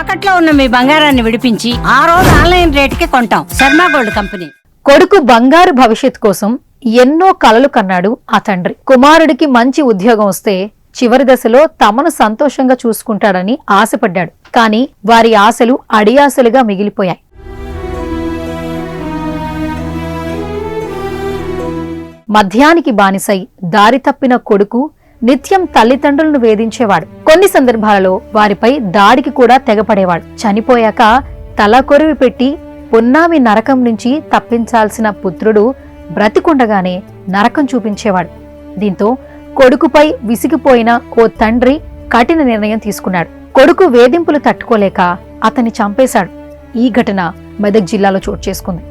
తాకట్లో ఉన్న మీ బంగారాన్ని విడిపించి ఆ రోజు ఆన్లైన్ రేటుకి కొంటాం. Sharma gold company. కొడుకు బంగారు భవిష్యత్ కోసం ఎన్నో కలలు కన్నాడు ఆ తండ్రి. కుమారుడికి మంచి ఉద్యోగం వస్తే చివరి దశలో తమను సంతోషంగా చూసుకుంటాడని ఆశపడ్డాడు. కానీ వారి ఆశలు అడియాశలుగా మిగిలిపోయాయి. మద్యానికి బానిసై దారి తప్పిన కొడుకు నిత్యం తల్లిదండ్రులను వేధించేవాడు. కొన్ని సందర్భాలలో వారిపై దాడికి కూడా తెగపడేవాడు. చనిపోయాక తల కొరివి పెట్టి పున్నామి నరకం నుంచి తప్పించాల్సిన పుత్రుడు బ్రతికుండగానే నరకం చూపించేవాడు. దీంతో కొడుకుపై విసిగిపోయిన ఓ తండ్రి కఠిన నిర్ణయం తీసుకున్నాడు. కొడుకు వేధింపులు తట్టుకోలేక అతన్ని చంపేశాడు. ఈ ఘటన మెదక్ జిల్లాలో చోటు చేసుకుంది.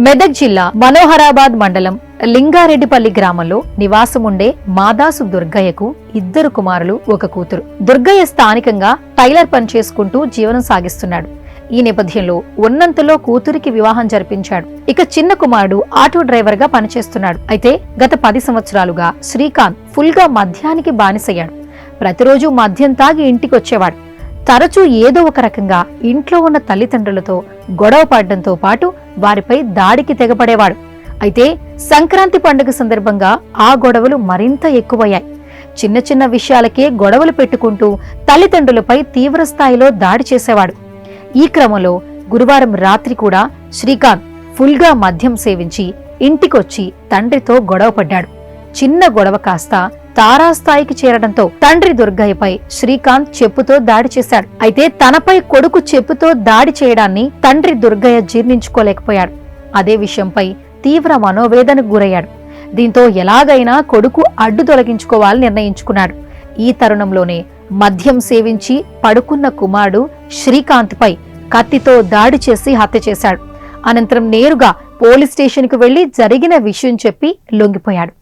మెదక్ జిల్లా మనోహరాబాద్ మండలం లింగారెడ్డిపల్లి గ్రామంలో నివాసముండే మాదాసు దుర్గయ్యకు ఇద్దరు కుమారులు ఒక కూతురు. దుర్గయ్య స్థానికంగా టైలర్ పని చేసుకుంటూ జీవనం సాగిస్తున్నాడు. ఈ నేపథ్యంలో ఉన్నంతలో కూతురికి వివాహం జరిపించాడు. ఇక చిన్న కుమారుడు ఆటో డ్రైవర్గా పనిచేస్తున్నాడు. అయితే గత పది సంవత్సరాలుగా శ్రీకాంత్ ఫుల్గా మద్యానికి బానిసయ్యాడు. ప్రతిరోజు మద్యం తాగి ఇంటికొచ్చేవాడు. తరచూ ఏదో ఒక రకంగా ఇంట్లో ఉన్న తల్లిదండ్రులతో గొడవ పడడంతో పాటు వారిపై దాడికి తెగపడేవాడు. అయితే సంక్రాంతి పండుగ సందర్భంగా ఆ గొడవలు మరింత ఎక్కువయ్యాయి. చిన్న చిన్న విషయాలకే గొడవలు పెట్టుకుంటూ తల్లిదండ్రులపై తీవ్ర స్థాయిలో దాడి చేసేవాడు. ఈ క్రమంలో గురువారం రాత్రి కూడా శ్రీకాంత్ ఫుల్గా మద్యం సేవించి ఇంటికొచ్చి తండ్రితో గొడవపడ్డాడు చిన్న గొడవ కాస్త తారాస్థాయికి చేరడంతో తండ్రి దుర్గయ్యపై శ్రీకాంత్ చెప్పుతో దాడి చేశాడు. అయితే తనపై కొడుకు చెప్పుతో దాడి చేయడాన్ని తండ్రి దుర్గయ్య జీర్ణించుకోలేకపోయాడు. అదే విషయంపై తీవ్ర మనోవేదనకు గురయ్యాడు. దీంతో ఎలాగైనా కొడుకు అడ్డు తొలగించుకోవాలని నిర్ణయించుకున్నాడు. ఈ తరుణంలోనే మద్యం సేవించి పడుకున్న కుమారుడు శ్రీకాంత్పై కత్తితో దాడి చేసి హత్య చేశాడు. అనంతరం నేరుగా పోలీస్ స్టేషన్కు వెళ్ళి జరిగిన విషయం చెప్పి లొంగిపోయాడు.